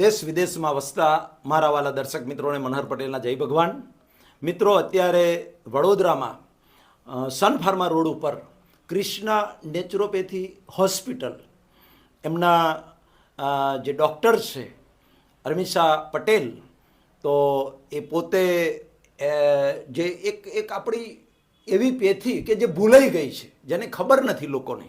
દેશ વિદેશમાં વસતા મારા વાલા દર્શક મિત્રોને મનહર પટેલના જય ભગવાન. મિત્રો, અત્યારે વડોદરામાં સન ફાર્મા રોડ ઉપર ક્રિષ્ના નેચરોપેથી હોસ્પિટલ એમના જે ડૉક્ટર છે અર્મિશા પટેલ, તો એ પોતે જે એક એક આપણી એવી પેથી કે જે ભૂલાઈ ગઈ છે, જેને ખબર નથી લોકોને.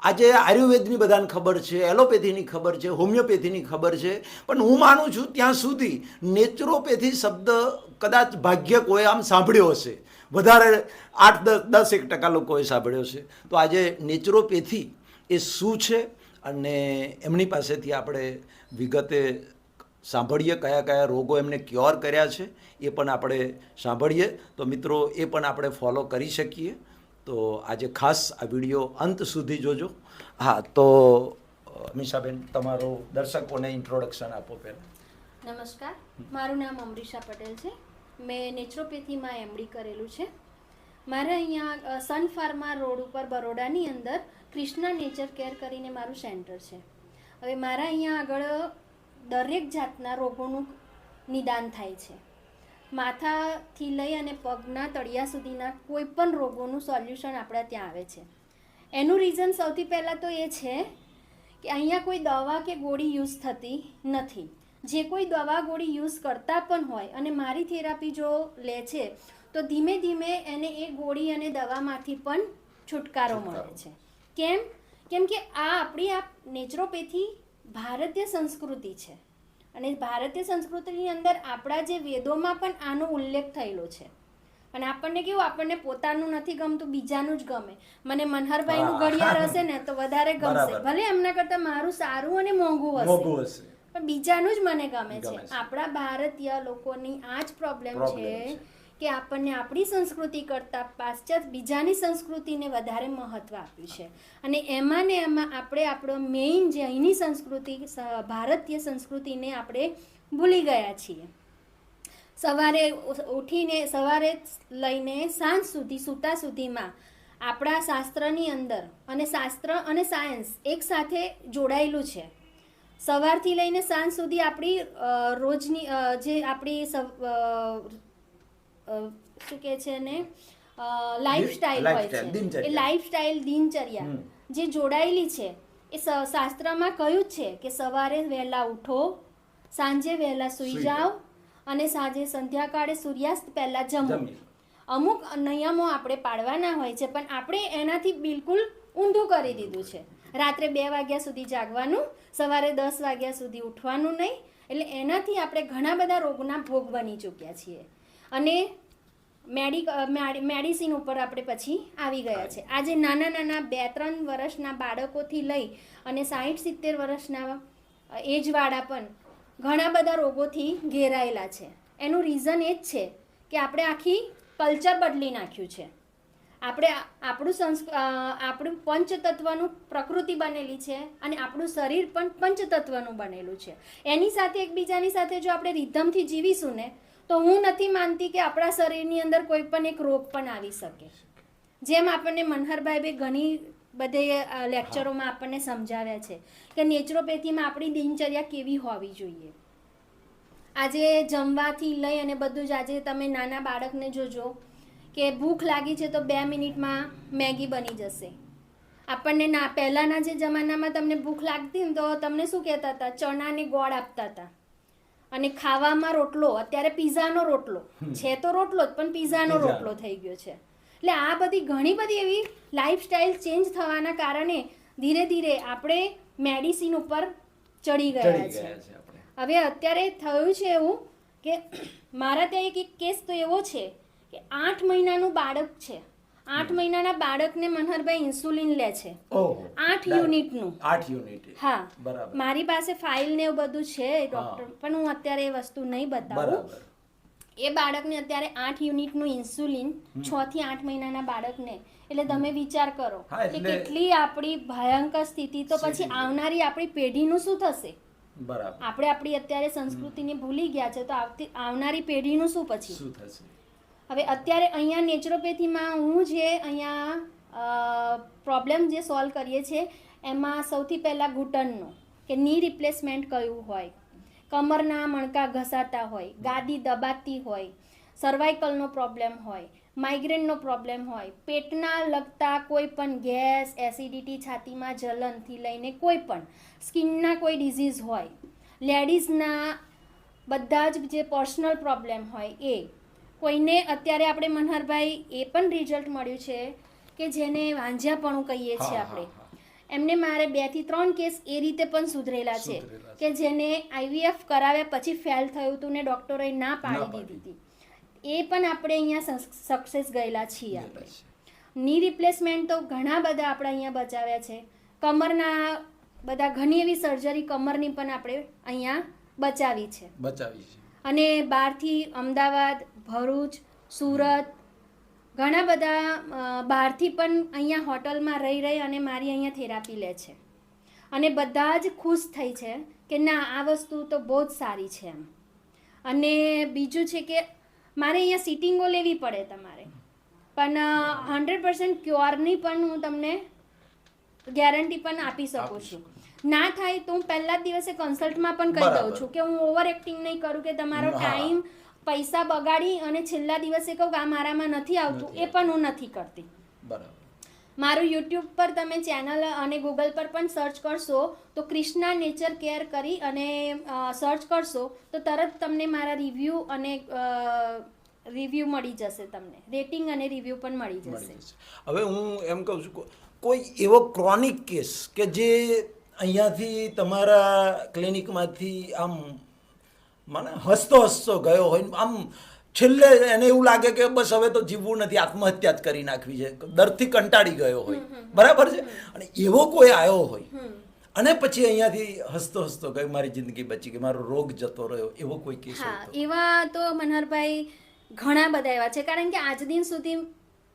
આજે આયુર્વેદની બધાને ખબર છે, એલોપેથીની ખબર છે, હોમિયોપેથીની ખબર છે. પણ હું માનું છું ત્યાં સુધી નેચરોપેથી શબ્દ કદાચ ભાગ્ય કોઈ આમ સાંભળ્યો હશે. વધારે આઠ, દસ એક ટકા લોકોએ સાંભળ્યો છે તો આજે નેચરોપેથી એ શું છે? અને એમની પાસેથી આપણે વિગતે સાંભળીએ કયા કયા રોગો એમને ક્યોર કર્યા છે એ પણ આપણે સાંભળીએ. તો મિત્રો, એ પણ આપણે ફોલો કરી શકીએ. તો આજે ખાસ આ વીડિયો અંત સુધી જોજો. હા, તો અમીષાબેન તમારો દર્શકોને ઇન્ટ્રોડક્શન આપો પહેલાં. નમસ્કાર. મારું નામ અમરીશા પટેલ છે. મેં નેચરોપેથીમાં એમડી કરેલું છે. મારે અહીંયા સન ફાર્મા રોડ ઉપર બરોડાની અંદર ક્રિષ્ના નેચર કેર કરીને મારું સેન્ટર છે. હવે મારા અહીંયા આગળ દરેક જાતના રોગોનું નિદાન થાય છે. માથાથી લઈ અને પગના તળિયા સુધીના કોઈ પણ રોગોનું સોલ્યુશન આપણા ત્યાં આવે છે. એનું રીઝન સૌથી પહેલાં તો એ છે કે અહીંયા કોઈ દવા કે ગોળી યુઝ થતી નથી. જે કોઈ દવા ગોળી યુઝ કરતા પણ હોય અને મારી થેરાપી જો લે છે તો ધીમે ધીમે એને એ ગોળી અને દવામાંથી પણ છુટકારો મળે છે. કેમ? કેમ કે આ આપણી આ નેચરોપેથી ભારતીય સંસ્કૃતિ છે. અને ભારતીય સંસ્કૃતિની અંદર આપણા જે વેદોમાં પણ આનો ઉલ્લેખ થયેલો છે. અને આપણને કેવું આપણને પોતાનું નથી ગમતું બીજાનું જ ગમે. મને મનહરભાઈનું. ઘડિયાળ હશે ને તો વધારે ગમશે. ભલે એમના કરતાં મારું સારું અને મોંઘું હશે. પણ બીજાનું જ મને ગમે છે. આપણા ભારતીય લોકોની આ જ પ્રોબ્લેમ છે. કે આપણને આપણી સંસ્કૃતિ કરતાં પાશ્ચાત્ય બીજાની સંસ્કૃતિને વધારે મહત્ત્વ આપ્યું છે. અને એમાં ને એમાં આપણે આપણો મેઇન જે અહીંની સંસ્કૃતિ ભારતીય સંસ્કૃતિને આપણે ભૂલી ગયા છીએ. સવારે ઉઠીને, સવારે લઈને સાંજ સુધી, સૂતા સુધીમાં આપણા શાસ્ત્રની અંદર અને શાસ્ત્ર અને સાયન્સ એકસાથે જોડાયેલું છે. સવારથી લઈને સાંજ સુધી આપણી રોજની જે આપણી શું કહે છે ને લાઈફસ્ટાઈલ હોય છે. એ લાઈફસ્ટાઈલ દિનચર્યા. જે જોડાયેલી છે એ શાસ્ત્રમાં કહ્યું જ છે કે સવારે વહેલા ઉઠો સાંજે વહેલા સૂઈ સૂઈ જાઓ અને સાંજે સંધ્યાકાળે સૂર્યાસ્ત પહેલા જમો. અમુક નિયમો આપણે પાડવાના હોય છે પણ આપણે એનાથી બિલકુલ ઊંધું કરી દીધું છે. રાત્રે બે વાગ્યા સુધી જાગવાનું સવારે દસ વાગ્યા સુધી ઉઠવાનું નહીં. એટલે એનાથી આપણે ઘણા બધા રોગના ભોગ બની ચૂક્યા છીએ. અને મેડિક મેડિસિન ઉપર આપણે પછી આવી ગયા છે. આજે નાના નાના બે ત્રણ વર્ષના બાળકોથી લઈ અને સાહીઠ સિત્તેર વર્ષના એજવાળા પણ ઘણા બધા રોગોથી ઘેરાયેલા છે. એનું રીઝન એ જ છે કે આપણે આખી કલ્ચર બદલી નાખ્યું છે. આપણે આપણું સંસ્ક આપણું પંચતત્વનું પ્રકૃતિ બનેલી છે અને આપણું શરીર પણ પંચતત્વનું બનેલું છે. એની સાથે એકબીજાની સાથે જો આપણે રિધમથી જીવીશું ને તો હું નથી માનતી કે આપણા શરીરની અંદર કોઈ પણ એક રોગ પણ આવી શકે. જેમ આપણને મનહરભાઈ બે ઘણી બધે લેક્ચરોમાં આપણને સમજાવ્યા છે કે નેચરોપેથીમાં આપણી દિનચર્યા કેવી હોવી જોઈએ. આજે જમવાથી લઈ અને બધું જ આજે તમે નાના બાળકને જોજો કે ભૂખ લાગી છે તો બે મિનિટમાં મેગી બની જશે. આપણને ના પહેલાંના જે જમાનામાં તમને ભૂખ લાગતી ને તો તમને શું કહેતા હતા? ચણાને ગોળ આપતા હતા. અને ખાવામાં રોટલો અત્યારે પીઝાનો રોટલો. છે તો રોટલો જ પણ પીઝાનો રોટલો થઈ ગયો છે. એટલે આ બધી ઘણી બધી એવી લાઈફસ્ટાઈલ ચેન્જ થવાના કારણે ધીરે ધીરે આપણે મેડિસિન ઉપર ચડી ગયા છે હવે અત્યારે થયું છે એવું કે મારા ત્યાં એક એક કેસ તો એવો છે કે આઠ મહિનાનું બાળક છે. આઠ મહિનાના બાળકને મનહરભાઈ ઇન્સ્યુલિન લે છે. આઠ યુનિટનું. આઠ યુનિટ. હા. બરાબર. મારી પાસે ફાઇલ ને એવું બધું છે ડોક્ટર પણ હું અત્યારે એ વસ્તુ નહીં બતાવું. એ બાળકને અત્યારે આઠ યુનિટનું ઇન્સ્યુલિન છ થી આઠ મહિનાના બાળકને. એટલે તમે વિચાર કરો કે કેટલી આપણી ભયંકર સ્થિતિ તો પછી આવનારી આપણી પેઢીનું શું થશે? બરાબર. આપણે આપણી અત્યારે સંસ્કૃતિને ભૂલી ગયા છે તો આવતી આવનારી પેઢીનું શું પછી? શું થશે? હવે અત્યારે અહીંયા નેચરોપેથીમાં હું જે અહીંયા પ્રોબ્લેમ જે સોલ્વ કરીએ છીએ, એમાં સૌથી પહેલાં ઘૂંટણનો, કે ની રિપ્લેસમેન્ટ કયું હોય, કમરના મણકા ઘસાતા હોય, ગાદી દબાતી હોય સર્વાઇકલનો પ્રોબ્લેમ હોય માઇગ્રેનનો પ્રોબ્લેમ હોય, પેટના લગતા કોઈ પણ ગેસ એસિડિટી છાતીમાં જલનથી લઈને કોઈ પણ, સ્કિનના કોઈ ડિઝીઝ હોય લેડીઝના બધા જ જે પર્સનલ પ્રોબ્લેમ હોય એ કોઈને અત્યારે આપણે મનહરભાઈ એ પણ રિઝલ્ટ મળ્યું છે કે જેને વાંઝ્યાપણું કહીએ છીએ આપણે. એમને મારે બેથી ત્રણ કેસ એ રીતે પણ સુધરેલા છે કે જેને આઈવીએફ કરાવ્યા પછી ફેલ થયું હતું ને ડોક્ટરોએ ના પાડી. દીધી હતી. એ પણ આપણે અહીંયા સક્સેસ ગયેલા છીએ આપણે. ની રિપ્લેસમેન્ટ તો ઘણા બધા આપણે અહીંયા બચાવ્યા છે. કમરના બધા ઘણી એવી સર્જરી કમરની પણ આપણે અહીંયા બચાવી છે. બચાવી છે. અને બહારથી અમદાવાદ ભરૂચ સુરત ઘણા બધા બહારથી પણ અહીંયા હોટલમાં રહી રહી અને મારી અહીંયા થેરાપી લે છે. અને બધા જ ખુશ થઈ છે કે ના આ વસ્તુ તો બહુ જ સારી છે એમ. અને બીજું છે કે મારે અહીંયા સિટિંગો લેવી પડે તમારે. પણ હંડ્રેડ પર્સન્ટ ક્યોરની પણ હું તમને ગેરંટી પણ આપી શકું છું. ના થાય તો હું પહેલા જ દિવસે કન્સલ્ટમાં પણ કહી દઉં છું કે હું ઓવર એક્ટિંગ નહીં કરું કે તમારો ટાઈમ પૈસા બગાડી અને છેલ્લા દિવસે કહું કે આ મારામાં નથી આવતું એ પણ હું નથી કરતી. બરાબર. મારું યુટ્યુબ પર તમે ચેનલ અને ગૂગલ પર પણ સર્ચ કરશો તો ક્રિષ્ના નેચર કેર કરી અને સર્ચ કરશો તો તરત તમને મારા રિવ્યૂ અને રિવ્યૂ મળી જશે તમને. રેટિંગ અને રિવ્યૂ પણ મળી જશે. હવે હું એમ કહું છું કોઈ એવો ક્રોનિક કેસ કે જે અહીંયાથી તમારા ક્લિનિકમાંથી આમ મને હસતો હસતો ગયો હોય આમ છેલ્લે એને એવું લાગે કે બસ હવે તો જીવવું નથી આત્મહત્યા જ કરી નાખવી છે. દર્દથી કંટાળી ગયો હોય. બરાબર છે? અને એવો કોઈ આવ્યો હોય. અને પછી અહીંયાથી હસતો હસતો ગયો મારી જિંદગી બચી ગઈ મારો રોગ જતો રહ્યો એવો કોઈ કેસ એવા તો મનહરભાઈ ઘણા બધા એવા છે કારણ કે આજ દિન સુધી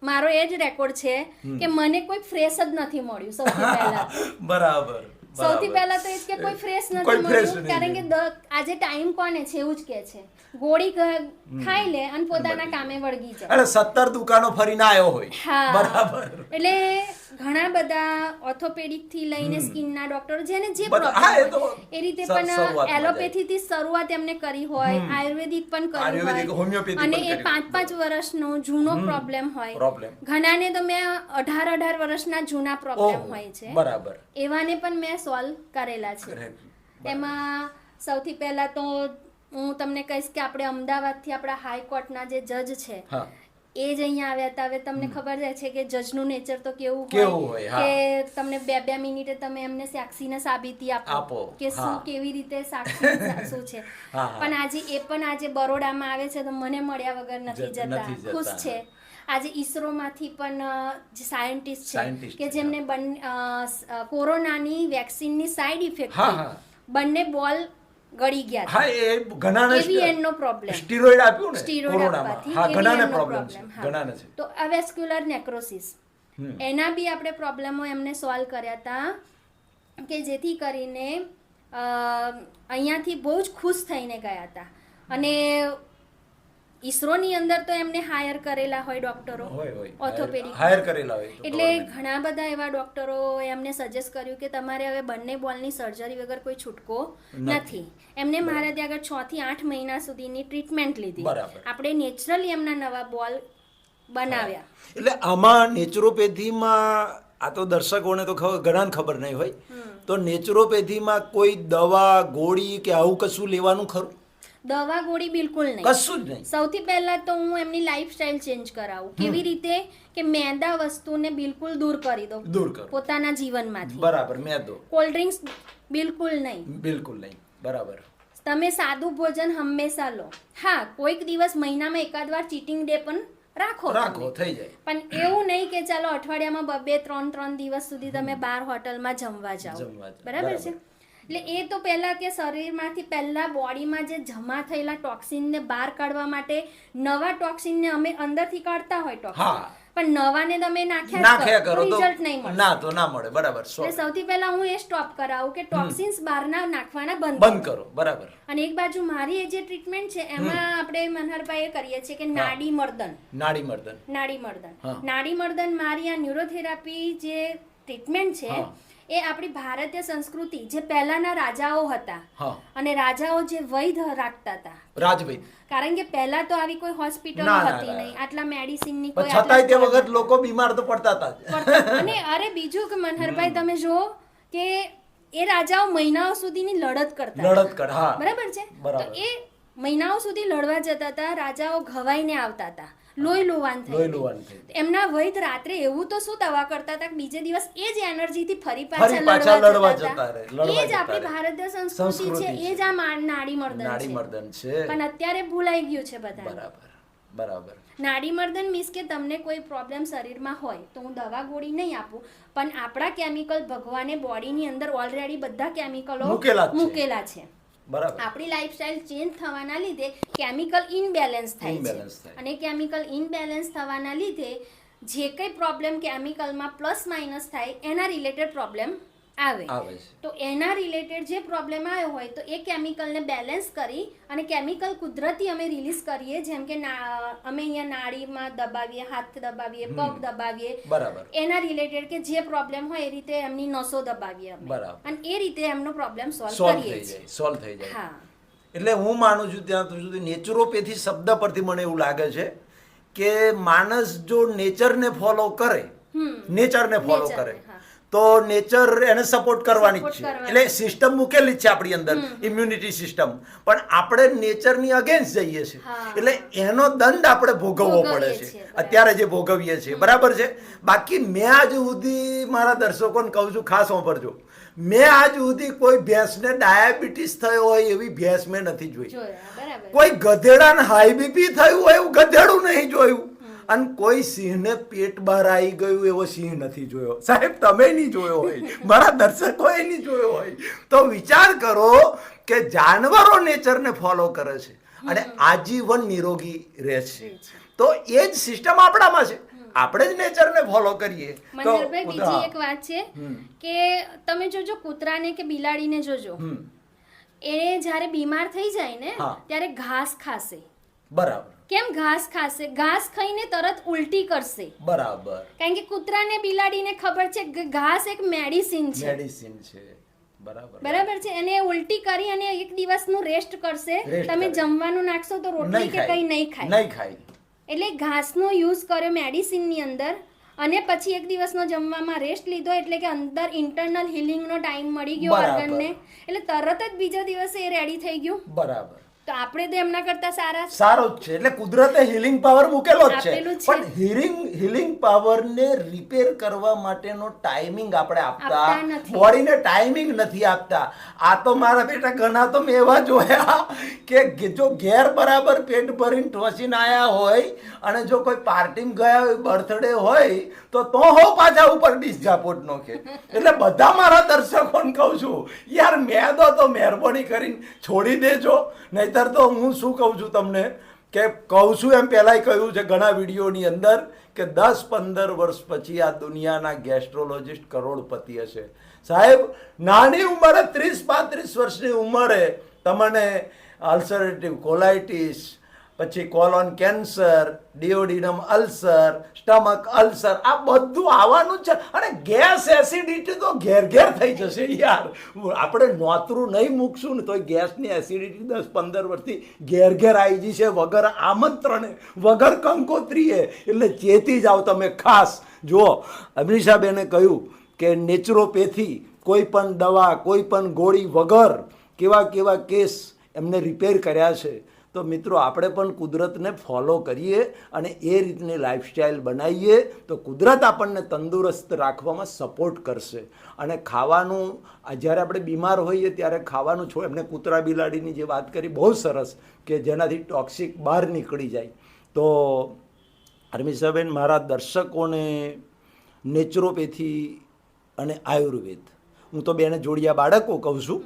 મારો એ જ રેકોર્ડ છે કે મને કોઈ ફ્રેશ જ નથી મળ્યું સૌથી પહેલા. બરાબર. સૌથી પહેલા તો એ કે કોઈ ફ્રેશ નથી મળ્યું કારણ કે આજે ટાઈમ કોને છે? એવું જ કે છે. ગોળી ખાઈ લે અને પોતાના કામે વળગી જાય. એટલે સત્તર દુકાનો ફરીને આવ્યો હોય. હા. બરાબર. એટલે ઘણા બધા ઓર્થોપેડિકથી લઈને સ્કિનના ડોક્ટર જેને જે પ્રોબ્લેમ એ રીતે પણ એલોપેથી થી શરૂઆત એમને કરી હોય આયુર્વેદિક પણ કરી હોય અને એ પાંચ પાંચ વર્ષનો જૂનો પ્રોબ્લેમ હોય. ઘણાને તો મેં અઢાર અઢાર વર્ષના જૂના પ્રોબ્લેમ હોય છે. બરાબર. એવાને પણ મેં સોલ્વ કરેલા છે. એમાં સૌથી પહેલા તો હું તમને કહીશ કે આપણે અમદાવાદથી આપણા હાઈકોર્ટના જે જજ છે એ જ અહીંયા આવ્યા હતા. હવે તમને ખબર જાય છે કે જજનું નેચર તો કેવું કેવું હોય, કે તમને બે બે મિનિટે તમે એમને સાક્ષીને સાબિતી આપો કે શું કેવી રીતે સાક્ષી શું છે. પણ આજે એ પણ આજે બરોડામાં આવે છે તો મને મળ્યા વગર નથી જતા. ખુશ છે. આજે ઈસરોમાંથી પણ જે સાયન્ટિસ્ટ છે કે જેમને કોરોનાની વેક્સિનની સાઈડ ઇફેક્ટ. બંને બોલ ગળી ગયા હા એ ઘણાને એવીએનનો નો problem. સ્ટીરોઇડ આપ્યું ને સ્ટીરોઇડ આપવાથી હા ઘણાને પ્રોબ્લેમ છે. ઘણાને છે. તો અવેસ્ક્યુલર નેક્રોસિસ એના બી આપણે પ્રોબ્લેમો એમને સોલ્વ કર્યા હતા કે જેથી કરીને અ, અહીંયાથી બહુ જ ખુશ થઈને ગયા હતા અને ઈસરોની અંદર તો એમને હાયર કરેલા હોય ડોક્ટરો ઓર્થોપેડિક હાયર કરેલા હોય એટલે ઘણા બધા એવા ડોક્ટરો એમને સજેસ્ટ કર્યું કે તમારે હવે બંને બોલની સર્જરી વગર કોઈ છૂટકો નથી. એમને મારા ત્યાં આગળ છ થી આઠ મહિના સુધીની ટ્રીટમેન્ટ લીધી. આપણે નેચરલી એમના નવા બોલ બનાવ્યા. એટલે આમાં નેચરોપેથીમાં આ તો દર્શકોને તો ઘણા ઘણાને ખબર નહીં હોય. તો નેચરોપેથીમાં કોઈ દવા ગોળી કે આવું કશું લેવાનું ખરું? દવા ગોળી બિલકુલ નહીં. કશું જ નહીં. સૌથી પહેલા તો હું એમની લાઈફસ્ટાઈલ ચેન્જ કરાવું. કેવી રીતે કે મેંદા વસ્તુને બિલકુલ દૂર કરી દો દૂર કરો. પોતાના જીવનમાંથી. બરાબર મેંદો. કોલ્ડ ડ્રિંક્સ બિલકુલ નહીં. બિલકુલ નહીં. બરાબર. તમે સાદું ભોજન હંમેશા લો. હા કોઈક દિવસ મહિનામાં એકાદ વાર ચીટિંગ ડે પણ રાખો રાખો થઈ જાય. પણ એવું નહીં કે ચાલો અઠવાડિયામાં બબે ત્રણ ત્રણ દિવસ સુધી તમે બાર હોટલમાં જમવા જાઓ. બરાબર છે. એટલે એ તો પહેલા કે શરીરમાંથી પહેલા બોડીમાં જે જમા થયેલા ટોક્સિનને બહાર કાઢવા માટે નવા ટોક્સિનને અમે અંદરથી કાઢતા હોય ટોક્સિન. પણ નવાને તમે નાખ્યા નાખ્યા કરો તો રિઝલ્ટ નહીં મળે. ના તો ના મળે. બરાબર એટલે સૌથી પહેલા હું એ સ્ટોપ કરાવું કે ટોક્સિન્સ બહારના નાખવાના બંધ બંધ કરો. બરાબર. અને એક બાજુ મારી જે ટ્રીટમેન્ટ છે એમાં આપણે મનહરભાઈએ કરીએ છીએ કે નાડી મર્દન નાડી મર્દન નાડી મર્દન નાડી મર્દન મારી આ ન્યુરોથેરાપી જે ટ્રીટમેન્ટ છે. એ આપણી ભારતીય સંસ્કૃતિ જે પહેલાના રાજાઓ હતા. અને રાજાઓ જે વૈધ રાખતા હતા. રાજભાઈ કારણ કે પહેલા તો આવી કોઈ હોસ્પિટલ હતી. નહીં. આટલા મેડિસિનની કોઈ છતાંય તે વખત લોકો બીમાર તો પડતા હતા અને અરે બીજું કે મનહરભાઈ તમે જુઓ કે એ રાજાઓ મહિનાઓ સુધીની લડત કરતા લડત કર હા. બરાબર છે? તો એ મહિનાઓ સુધી લડવા જતા હતા રાજાઓ ઘવાઈને આવતા હતા. લોહી લોવાન થઈ લોહી હતી. થઈ. એમના વૈદ રાત્રે એવું તો શું દવા કરતા હતા કે બીજે દિવસ એ જ એનર્જી થી ફરી પાછા લડવા જતા એ જ આપણી ભારતીય સંસ્કૃતિ છે એ જ આ નાડી મર્દન નાડી મર્દન છે. પણ અત્યારે ભૂલાઈ ગયું છે બધા બરાબર બરાબર. નાડી મર્દન મીન્સ કે તમને કોઈ પ્રોબ્લેમ શરીરમાં હોય તો હું દવા ગોળી નહીં આપું પણ આપણા કેમિકલ ભગવાને બોડીની અંદર ઓલરેડી બધા કેમિકલો મૂકેલા છે. બરાબર આપણી લાઈફસ્ટાઈલ ચેન્જ થવાના લીધે કેમિકલ ઇનબેલેન્સ થાય છે. અને કેમિકલ ઇનબેલેન્સ થવાના લીધે જે કંઈ પ્રોબ્લેમ કેમિકલમાં પ્લસ માઇનસ થાય એના રિલેટેડ પ્રોબ્લેમ આવે. આવે છે. તો એના રિલેટેડ જે પ્રોબ્લેમ આવ્યો હોય તો એ કેમિકલને બેલેન્સ કરી અને કેમિકલ કુદરતી અમે રિલીઝ કરીએ જેમ કે અમે અહીંયા નાળીમાં દબાવીએ હાથ દબાવીએ પગ દબાવીએ. બરાબર. એના રિલેટેડ કે જે પ્રોબ્લેમ હોય એ રીતે એમની નસો દબાવીએ બરાબર. અને એ રીતે એમનો પ્રોબ્લેમ સોલ્વ કરીએ છીએ. સોલ્વ થઈ જાય. હા. એટલે હું માનું છું ત્યાં સુધી નેચરોપેથી શબ્દ પરથી મને એવું લાગે છે કે માણસ જો નેચરને ફોલો કરે. નેચરને ફોલો કરે. તો નેચર એને સપોર્ટ કરવાની જ છે. એટલે સિસ્ટમ મૂકેલી જ છે આપણી અંદર ઇમ્યુનિટી સિસ્ટમ પણ આપણે નેચરની અગેન્સ્ટ જઈએ છીએ. એટલે એનો દંડ આપણે ભોગવવો પડે છે. અત્યારે જે ભોગવીએ છીએ. બરાબર છે? બાકી મેં આજ સુધી મારા દર્શકોને કહું છું ખાસ વાપરજો મેં આજ સુધી કોઈ ભેંસને ડાયાબિટીસ થયો હોય એવી ભેંસ મેં નથી જોઈ. કોઈ ગધેડાને હાઈ બીપી થયું હોય એવું ગધેડું નહીં જોયું. અને કોઈ સિંહને પેટ બહાર આવી ગયું એવો સિંહ નથી જોયો. સાહેબ તમે નહીં જોયો હોય. મારા દર્શકોએ નહીં જોયો હોય. તો વિચાર કરો કે જાનવરો નેચરને ફોલો કરે છે અને આજીવન નિરોગી રહે છે. તો એ જ સિસ્ટમ આપણામાં છે. આપણે જ નેચરને ફોલો કરીએ. તો બીજી એક વાત છે કે તમે જોજો કૂતરાને કે બિલાડીને જોજો. એ જ્યારે બીમાર થઈ જાય ને ત્યારે ઘાસ ખાશે. બરાબર. કેમ ઘાસ ખાશે? ઘાસ ખાઈને તરત ઉલટી કરશે. બરાબર. કારણ કે કૂતરાને બિલાડીને ખબર છે કે ઘાસ એક મેડિસિન છે. મેડિસિન છે. બરાબર. બરાબર છે? અને ઉલટી કરી અને એક દિવસનું રેસ્ટ કરશે. તમે જમવાનું નાખશો તો રોટલી કે કંઈ નહીં ખાય. નહીં ખાય. એટલે ઘાસનો યુઝ કર્યો મેડિસિનની અંદર અને પછી એક દિવસનો જમવામાં રેસ્ટ લીધો એટલે કે અંદર ઇન્ટરનલ હિલિંગનો ટાઈમ મળી ગયો. ઓર્ગનને એટલે તરત જ બીજા દિવસે એ રેડી થઈ ગયું. બરાબર. તો આપણે તો એમના કરતા સારા સારો જ છે એટલે કુદરતે હિલિંગ પાવર મૂકેલો જ છે. પણ હિલિંગ હિલિંગ પાવરને રિપેર કરવા માટેનો ટાઈમિંગ આપણે આપતા. બોડીને ટાઈમિંગ નથી આપતા. આ તો મારા બેટા ઘણા તો મેં એવા જોયા કે જો ઘેર બરાબર પેટ ભરીને ટોસીને આયા હોય અને જો કોઈ પાર્ટીમાં ગયા હોય બર્થડે હોય તો તો હો પાછા ઉપર ડીશ નો નોખે એટલે બધા મારા દર્શકોને કહું છું યાર મેદો તો મહેરબાની કરીને છોડી દેજો નહીતર તો હું શું કહું છું તમને કે કહું છું એમ પહેલાંય કહ્યું છે ઘણા વિડીયોની અંદર કે દસ પંદર વર્ષ પછી આ દુનિયાના ગેસ્ટ્રોલોજિસ્ટ કરોડપતિ હશે. સાહેબ, નાની ઉંમરે ત્રીસ પાંત્રીસ વર્ષની ઉંમરે તમને અલ્સરેટિવ કોલાઇટિસ પછી colon cancer duodenum ulcer stomach ulcer આ બધું આવવાનું જ છે. અને ગેસ એસિડિટી તો ઘેર ઘેર થઈ જશે યાર. આપણે નોતરું નહીં મૂકશું ને તો ગેસની એસિડિટી દસ પંદર વર્ષથી ઘેર ઘેર આવી જશે. વગર આમંત્રણે, વગર કંકોત્રીએ. એટલે ચેતી જાઓ તમે ખાસ. જુઓ, અમીષાબેને કહ્યું કે નેચરોપેથી કોઈ પણ દવા, કોઈ પણ ગોળી વગર કેવા કેવા કેસ એમને રિપેર કર્યા છે. તો મિત્રો, આપણે પણ કુદરતને ફોલો કરીએ અને એ રીતની લાઈફસ્ટાઈલ બનાવીએ તો કુદરત આપણને તંદુરસ્ત રાખવામાં સપોર્ટ કરશે. અને ખાવાનું જ્યારે આપણે બીમાર હોઈએ ત્યારે ખાવાનું છો એમને કૂતરા બિલાડીની જે વાત કરી, બહુ સરસ કે જેનાથી ટોક્સિક બહાર નીકળી જાય. તો હરમિશાબેન મારા દર્શકોને નેચરોપેથી અને આયુર્વેદ. હું તો બેને જોડિયા બાળકો કહું છું.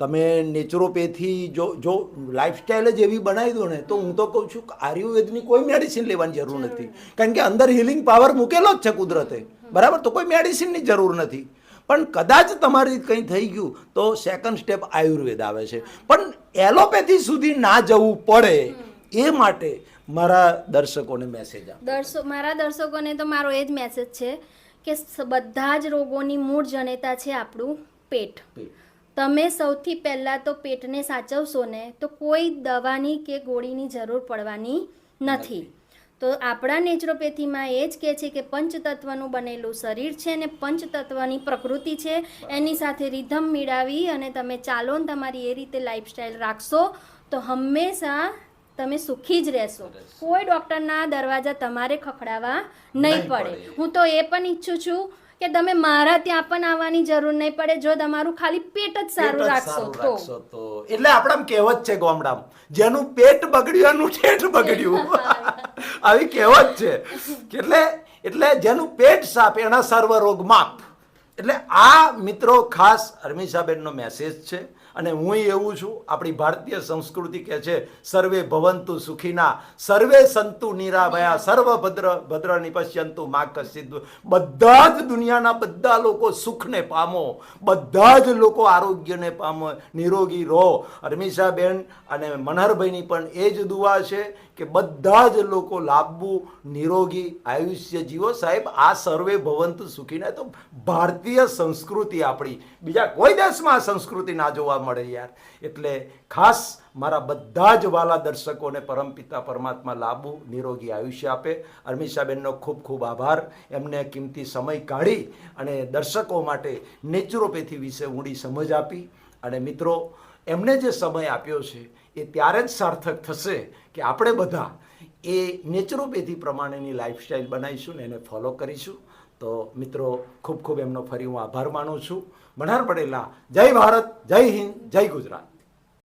તમે નેચરોપેથી જો જો લાઇફસ્ટાઈલ જ એવી બનાવી દો ને તો હું તો કહું છું કે આયુર્વેદની કોઈ મેડિસિન લેવાની જરૂર નથી. કારણ કે અંદર હિલિંગ પાવર મૂકેલો જ છે કુદરતે. બરાબર? તો કોઈ મેડિસિનની જરૂર નથી. પણ કદાચ તમારી કંઈ થઈ ગયું તો સેકન્ડ સ્ટેપ આયુર્વેદ આવે છે. પણ એલોપેથી સુધી ના જવું પડે એ માટે મારા દર્શકોને મેસેજ આપ. દર્શક મારા દર્શકોને તો મારો એ જ મેસેજ છે કે બધા જ રોગોની મૂળ જનેતા છે આપણું પેટ. તમે સૌથી પહેલાં તો પેટને સાચવશો ને તો કોઈ દવાની કે ગોળીની જરૂર પડવાની નથી. તો આપણા નેચરોપેથીમાં એ જ કહે છે કે પંચતત્વનું બનેલું શરીર છે ને પંચતત્વની પ્રકૃતિ છે. એની સાથે રિધમ મેળાવી અને તમે ચાલો ને તમારી એ રીતે લાઈફસ્ટાઈલ રાખશો તો હંમેશા તમે સુખી જ રહેશો. કોઈ ડૉક્ટરના દરવાજા તમારે ખખડાવવા નહીં પડે. હું તો એ પણ ઈચ્છું છું કે તમે મારા ત્યાં પણ આવવાની જરૂર નહીં પડે જો તમારું ખાલી પેટ જ સારું રાખશો. તો. એટલે આપણા કહેવત છે ગોમડામ જેનું પેટ બગડ્યું એનું ઠેઠ બગડ્યું. આવી કહેવત છે. એટલે એટલે જેનું પેટ સાફ એના સર્વ રોગ માપ. એટલે આ મિત્રો ખાસ અર્મિષાબેનનો મેસેજ છે અને હું એવું છું, આપણી ભારતીય સંસ્કૃતિ કે છે, સર્વે ભવંતુ સુખીના, સર્વે સંતુ નિરાભયા, સર્વ ભદ્ર નિપશ્યંતુ, મા કશિદ બધા જ દુનિયાના બધા લોકો સુખને પામો, બધા જ લોકો આરોગ્યને પામો, નિરોગી રહો. અર્મિષાબેન અને મનહરભાઈની પણ એ જ દુવા છે કે બધા જ લોકો લાંબુ, નિરોગી, આયુષ્ય જીવો. સાહેબ, આ સર્વે ભવંતુ સુખીને તો ભારતીય સંસ્કૃતિ આપણી. બીજા કોઈ દેશમાં આ સંસ્કૃતિ ના જોવા મળે યાર. એટલે ખાસ મારા બધા જ વાલા દર્શકોને પરમપિતા પરમાત્મા લાંબુ, નિરોગી આયુષ્ય આપે. અર્મિષાબેનનો ખૂબ ખૂબ આભાર. એમને કિંમતી સમય કાઢી અને દર્શકો માટે નેચરોપેથી વિશે ઊંડી સમજ આપી. અને મિત્રો, એમને જે સમય આપ્યો છે એ ત્યારે જ સાર્થક થશે કે આપણે બધા એ નેચરોપેથી પ્રમાણેની લાઈફસ્ટાઈલ બનાવીશું ને એને ફોલો કરીશું. તો મિત્રો, ખૂબ ખૂબ એમનો ફરી હું આભાર માનું છું. બનાર પડેલા, જય ભારત, જય હિન્દ, જય ગુજરાત.